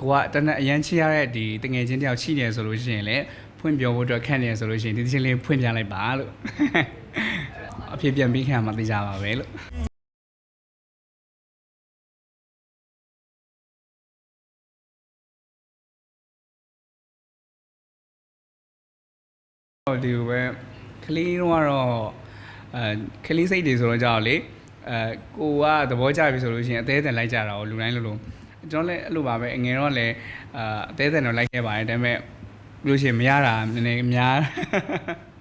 ကိုကတနက်အရန်ချရတဲ့ဒီတငယ်ချင်းတယောက်ရှိနေဆိုလို့ရှိရင်လည်းဖွင့်ပြောဖို့အတွက်ခန့်နေဆိုလို့ရှိရင်ဒီသချင်းလေးဖွင့်ပြလိုက်ပါလို့အဖြစ်ပြန်ပြီးခံမှသိကြပါပဲလို့ဟိုဒီလိုပဲကလေးတော့ကတော့အဲကလေးစိတ်တွေဆိုတော့ကြောက်လေအဲကိုကသဘောကျပြီဆိုလို့ရှိရင်အသေးအံလိုက်ကြတာကိုလူတိုင်းလိုလို ကျွန်တော်လည်းအဲ့လိုပါပဲအငယ်တော့လည်းအာအသေးအံတော့လိုက်ခဲ့ပါတယ်ဒါပေမဲ့ဘယ်လို့ရှိရင်မရတာနည်းနည်းများ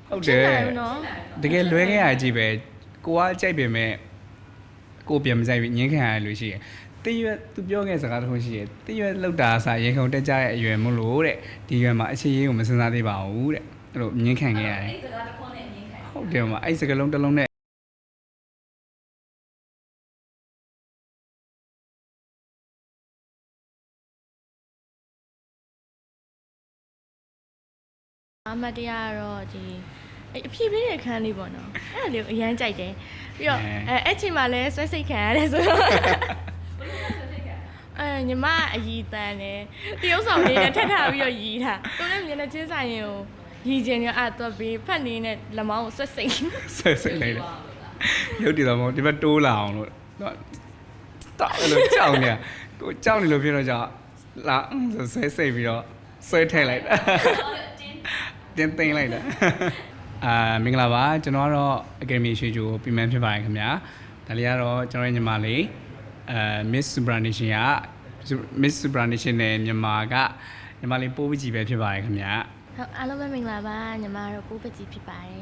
ဟုတ်တယ်နော်တကယ်လွဲခဲ့ရကြီးပဲကိုကကြိုက်ပေမဲ့ကိုပြန်မကြိုက်ပြီးငင်းခံရလို့ရှိရင်တရွက်သူပြောခဲ့စကားတစ်ခုရှိတယ်တရွက်လောက်တာအစားရေခုံတက်ကြရဲ့အရွယ်မို့လို့တဲ့ဒီရွယ်မှာအခြေရေးကိုမစင်စားသေးပါဘူးတဲ့အဲ့လိုငင်းခံခဲ့ရတယ်အဲ့စကားတစ်ခွန်းနဲ့အငင်းခံဟုတ်တယ်မအဲ့စကလုံးတစ်လုံးနဲ့ အမတ်တရားကတော့ဒီအဲ့အဖြစ်ပြတဲ့ခန်းလေးပေါ့နော်အဲ့ဒါလေးကိုအရန်ကြိုက်တယ်ပြီးတော့အဲအဲ့ချိန်မှာလည်းဆွဲစိတ်ခံရတယ်ဆိုတော့အဲညီမအရီတန်တယ်တရုပ်ဆောင်လေးနဲ့ထက်ထားပြီးတော့ရီတာသူလည်းမျက်နှာချင်းဆိုင်ရင်ကိုရီကျင်ရအဲ့တော့ပြီးဖတ်နေတဲ့လက်မောင်းကိုဆွဲစိတ်ဆွဲဆွဲလိုက်တယ်ရုပ်တည်တော့မဟုတ်ဒီဘက်တိုးလာအောင်လို့တော့တောက်အဲ့လိုကြောက်နေကိုကြောက်နေလို့ဖြစ်တော့ကြောက်လာဆွဲစိတ်ပြီးတော့ဆွဲထည့်လိုက်တာ တင်းသိမ့်လိုက်တာအာမင်္ဂလာပါကျွန်တော်ကတော့ Academy ရွှေချိုပြည်မန်းဖြစ်ပါတယ်ခင်ဗျာဒါလေးကတော့ကျွန်တော်ရဲ့ညီမလေးအဲ Miss Super Nation က Miss Super Nation နဲ့မြန်မာကညီမလေးပိုးပကြီးပဲဖြစ်ပါတယ်ခင်ဗျာဟုတ်အားလုံးပဲမင်္ဂလာပါညီမတို့ပိုးပကြီးဖြစ်ပါတယ်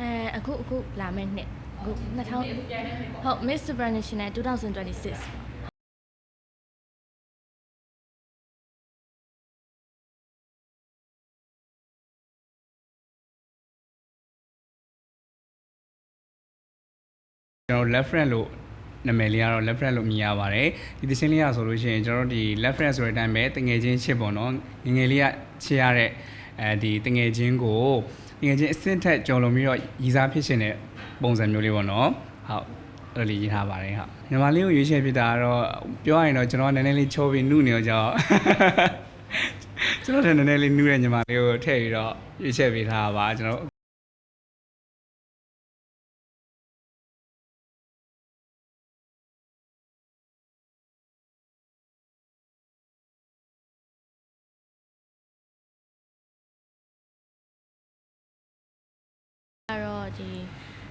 အဲအခုအခုလာမယ့်နှစ်အခု2000ဟုတ် Miss Supranational 2026 ကျွန်တော် left friend လို့နာမည်လေးကတော့ left friend လို့မြင်ရပါတယ်ဒီသချင်းလေးကဆိုလို့ရှိရင်ကျွန်တော်တို့ဒီ left friend ဆိုတဲ့အတိုင်းပဲတငယ်ချင်းချစ်ပေါ့နော်ငယ်ငယ်လေးကချစ်ရတဲ့အဲဒီတငယ်ချင်းကိုတငယ်ချင်းအစ်စ်ထက်ကြော်လွန်ပြီးတော့ရည်စားဖြစ်ရှင်တဲ့ပုံစံမျိုးလေးပေါ့နော်ဟုတ်အဲ့လိုလေးရေးထားပါတယ်ဟုတ်ညီမလေးကိုရွေးချယ်ဖြစ်တာကတော့ပြောရရင်တော့ကျွန်တော်ကနည်းနည်းလေးချိုးပြီးနှုတ်နေတော့ကြောက်ကျွန်တော်လည်းနည်းနည်းလေးနှူးတဲ့ညီမလေးကိုထည့်ပြီးတော့ရွေးချယ်ပေးထားတာပါကျွန်တော်ကတော့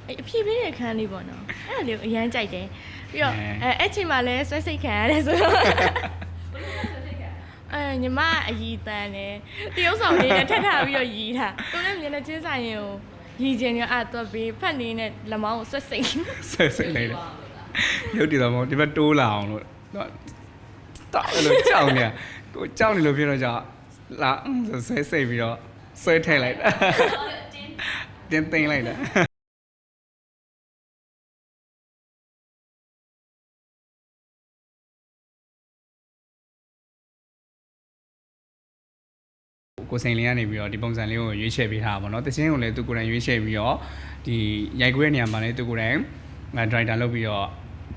အဲ့အဖြစ်ပြတဲ့ခန်းလေးပေါ့နော်အဲ့ဒါလေးကိုအရန်ကြိုက်တယ်ပြီးတော့အဲအဲ့ချိန်မှာလည်းဆွဲစိတ်ခံရတယ်ဆိုတော့အဲညီမအရီတန်တယ်တရုပ်ဆောင်လေးနဲ့ထက်ထားပြီးတော့ရီတာသူလည်းမျက်နှာချင်းဆိုင်ရင်ကိုရီကျင်ရအဲ့တော့ပြီးဖတ်နေတဲ့လက်မောင်းကိုဆွဲစိတ်ဆွဲဆွဲလိုက်တယ်ရုပ်တည်တော့မဟုတ်ဒီဘက်တိုးလာအောင်လို့တော့တောက်အဲ့လိုကြောက်နေကိုကြောက်နေလို့ဖြစ်တော့ကြောက်လာဆွဲစိတ်ပြီးတော့ဆွဲထည့်လိုက်တာတင်းသိမ့်လိုက်တာ ကိုစိန်လေးကနေပြီးတော့ဒီပုံစံလေးကိုရွေးချယ်ပေးထားတာပေါ့နော်တချင်းကိုလည်းသူကိုယ်တိုင်ရွေးချယ်ပြီးတော့ဒီရိုက်ခွဲနေရာမှာလည်းသူကိုယ်တိုင်ငါဒရိုက်တာလုပ်ပြီးတော့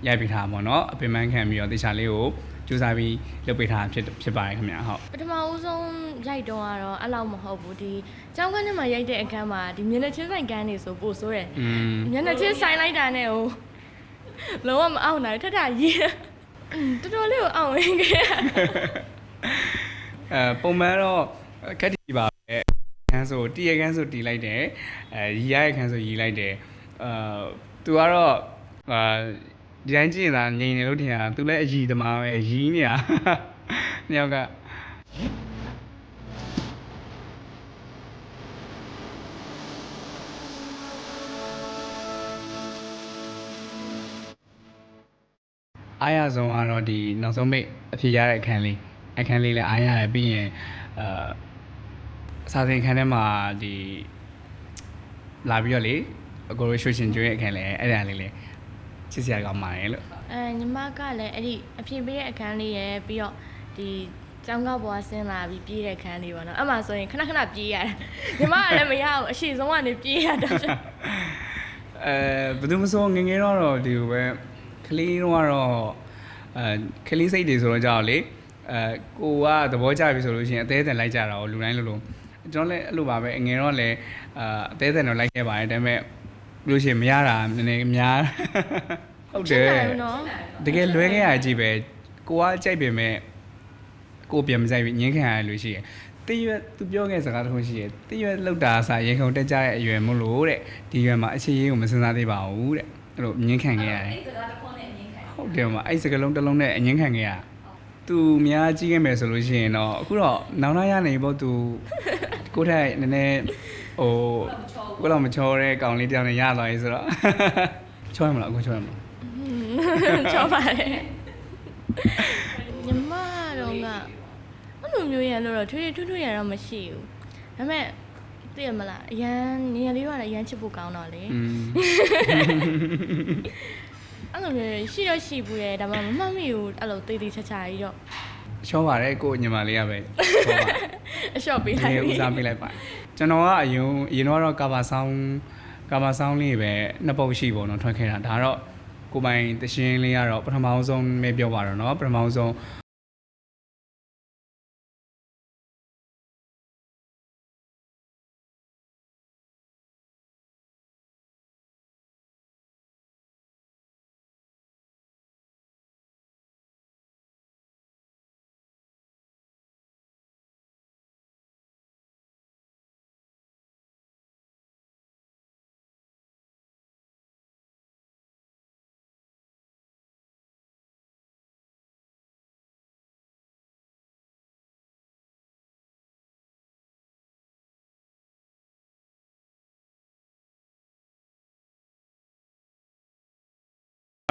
ရိုက်ပေးထားတာပေါ့နော်အပင်ပန်းခံပြီးတော့တခြားလေးကိုကြိုးစားပြီးလုပ်ပေးထားတာဖြစ်ဖြစ်ပါတယ်ခင်ဗျာဟုတ်ပထမဦးဆုံးရိုက်တော့ကတော့အဲ့လောက်မဟုတ်ဘူးဒီကျောင်းကန်းထဲမှာရိုက်တဲ့အခန်းမှာဒီမျက်နှာချင်းဆိုင်ကန်းနေဆိုပို့ဆိုးတယ်อืมမျက်နှာချင်းဆိုင်လိုက်တာနဲ့ဟိုလုံးဝမအောင်နိုင်ထထရေးတော်တော်လေးကိုအောင်ဝင်ခဲ့ရအဲပုံမှန်တော့ ခက်တီပါပဲခန်းဆိုတီရခန်းဆိုတီလိုက်တယ်အဲရီရရဲ့ခန်းဆိုရီလိုက်တယ်အာသူကတော့အာဒီတိုင်းကြည့်နေတာငြိမ်နေလို့ထင်တာသူလည်းအရီသမားပဲရီးနေတာနှစ်ယောက်ကအားရဆုံးကတော့ဒီနောက်ဆုံးမိတ်အဖြစ်ရတဲ့အခန်းလေးအခန်းလေးလည်းအားရတယ်ပြီးရင်အာ စာသင်ခန်းထဲမှာဒီလာပြီးတော့လေအကိုရရွှေရှင်ကျွေးရဲ့အခန်းလေးအဲ့ဒါလေးလေချစ်စရာကောင်းပါတယ်လို့အဲညီမကလည်းအဲ့ဒီအဖြစ်ပေးတဲ့အခန်းလေးရယ်ပြီးတော့ဒီကျောင်းကဘွားဆင်းလာပြီးပြေးတဲ့အခန်းလေးပေါ့နော်အဲ့မှာဆိုရင်ခဏခဏပြေးရတယ်ညီမကလည်းမရဘူးအရှိဆုံးကနေပြေးရတော့အဲဘယ်သူမဆိုငယ်ငယ်တော့တော့ဒီလိုပဲကလေးတော့ကတော့အဲကလေးစိတ်တွေဆိုတော့ကြောက်လေအဲအဲကိုကသဘောကျပြီဆိုလို့ရှိရင်အသေးအံလိုက်ကြတာကိုလူတိုင်းလိုလို ကျွန်တော်လည်းအဲ့လိုပါပဲအငယ်တော့လည်းအာအသေးအံတော့လိုက်ခဲ့ပါတယ်ဒါပေမဲ့ဘယ်လို့ရှိရင်မရတာနည်းနည်းများဟုတ်တယ်နော်တကယ်လွဲခဲ့ရကြီးပဲကိုကကြိုက်ပေမဲ့ကိုပြန်မကြိုက်ပြီးငင်းခံရလို့ရှိရယ်တရွက်သူပြောခဲ့စကားတစ်ခုရှိရယ်တရွက်လောက်တာအစားရေခုံတက်ကြရဲ့အရွယ်မို့လို့တဲ့ဒီရွယ်မှာအခြေရေးကိုမစင်စားသေးပါဘူးတဲ့အဲ့လိုငင်းခံခဲ့ရတယ်အဲ့ဒီစကားတစ်ခွန်းနဲ့အငင်းခံဟုတ်တယ်မှာအဲ့စကလုံးတစ်လုံးနဲ့အငင်းခံခဲ့ရသူများကြီးခဲ့မယ်ဆိုလို့ရှိရင်တော့အခုတော့နောင်နာရနေပေါ့သူ ကိုယ့်ထက်နည်းနည်းဟိုကိုယ်တော့မချောတဲ့ကောင်လေးတယောက်နဲ့ရသွားပြီဆိုတော့ချောရမလားအခုချောရမလားချောပါတယ်ညီမတော့ကအဲ့လိုမျိုးရန်လို့တော့ထွေးထွေးထွေးထွေးရတော့မရှိဘူးဒါပေမဲ့သိရမလားအရန်နေရာလေးကလည်းအရန်ချစ်ဖို့ကောင်းတော့လေอืมအဲ့လိုမျိုးရှိတော့ရှိဘူးရဲ့ဒါမှမမှတ်မိဘူးအဲ့လိုတေးသေးချာချာကြီးတော့ချောပါတယ်ကိုညီမလေးကပဲချောပါ အလျှော့ပေး ဒီ လိုက် နေ့ဦးစားပေးလိုက်ပါကျွန်တော်ကအရင်အရင်တော့ကာဘာဆောင်းကာဘာဆောင်းလေးပဲနှစ်ပုတ်ရှိပေါ့နော်ထွက်ခဲ့တာဒါတော့ကိုပိုင်တရှင်းလေးကတော့ပထမအောင်ဆုံးပဲပြောပါတော့เนาะပထမအောင်ဆုံး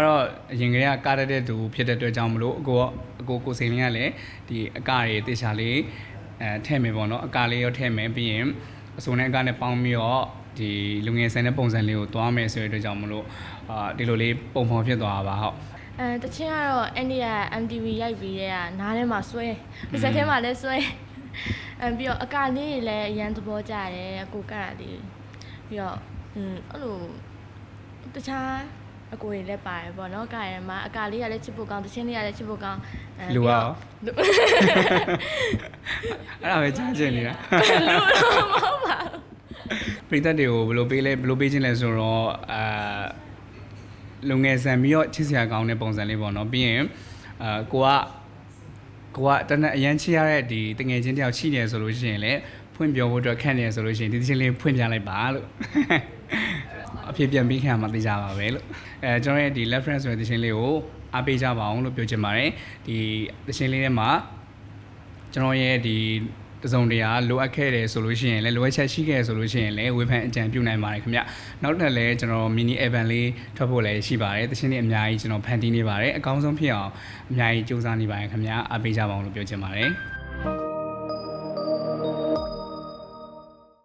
တော့အရင်ကတည်းကကားတက်တဲ့သူဖြစ်တဲ့အတွက်ကြောင့်မလို့အကိုကအကိုကိုစိန်လင်းကလည်းဒီအကတွေတေချာလေးအဲထည့်မယ်ပေါ့နော်အကလေးရောထည့်မယ်ပြီးရင်အစုံနဲ့အကနဲ့ပေါင်းပြီးတော့ဒီလူငယ်ဆန်တဲ့ပုံစံလေးကိုသွားမယ်ဆိုတဲ့အတွက်ကြောင့်မလို့အာဒီလိုလေးပုံဖော်ဖြစ်သွားတာပါဟုတ်အဲတချင်းကတော့အဲ့ဒီက MTV ရိုက်ပြီးတဲ့ကနားထဲမှာဆွဲပါဇက်ထဲမှာလည်းဆွဲအဲပြီးတော့အကလေးတွေလည်းအရန်သဘောကျတယ်အကိုကတာလေးပြီးတော့อืมအဲ့လိုတခြား အကိုတွေလည်းပါတယ်ပေါ့နော်ကရမှာအကလေးကလည်းချစ်ဖို့ကောင်းတချင်းလေးကလည်းချစ်ဖို့ကောင်းအဲလူပြီးရောတော့လူအဲ့ဒါပဲကြားချင်နေတာလူတော့မဟုတ်ပါဘူးပရိသတ်တွေကိုဘယ်လိုပေးလဲဘယ်လိုပေးခြင်းလဲဆိုတော့အာလုံငယ်ဆန်ပြီးတော့ချစ်စရာကောင်းတဲ့ပုံစံလေးပေါ့နော်ပြီးရင်အာကိုကကိုကတနက်အရန်ချစ်ရတဲ့ဒီတငယ်ချင်းတယောက်ရှိနေဆိုလို့ရှိရင်လည်းဖွင့်ပြောဖို့အတွက်ခက်နေဆိုလို့ရှိရင်ဒီသချင်းလေးဖွင့်ပြလိုက်ပါလို့ အဖြစ်ပြန်ပြီးခံမှာသိကြပါပဲလို့အဲကျွန်တော်ရဲ့ဒီ reference ဆိုတဲ့သချင်းလေးကိုအားပေးကြပါအောင်လို့ပြောချင်ပါတယ်ဒီသချင်းလေးထဲမှာကျွန်တော်ရဲ့ဒီတစုံတရာလိုအပ်ခဲ့တယ်ဆိုလို့ရှိရင်လည်းလိုအပ်ချက်ရှိခဲ့ဆိုလို့ရှိရင်လည်းဝေဖန်အကြံပြုနိုင်ပါတယ်ခင်ဗျနောက်ထပ်လည်းကျွန်တော် mini event လေးထွက်ဖို့လည်းရှိပါတယ်တခြင်းတွေအများကြီးကျွန်တော်ဖန်တီးနေပါတယ်အကောင်းဆုံးဖြစ်အောင်အများကြီးစူးစမ်းနေပါတယ်ခင်ဗျအားပေးကြပါအောင်လို့ပြောချင်ပါတယ်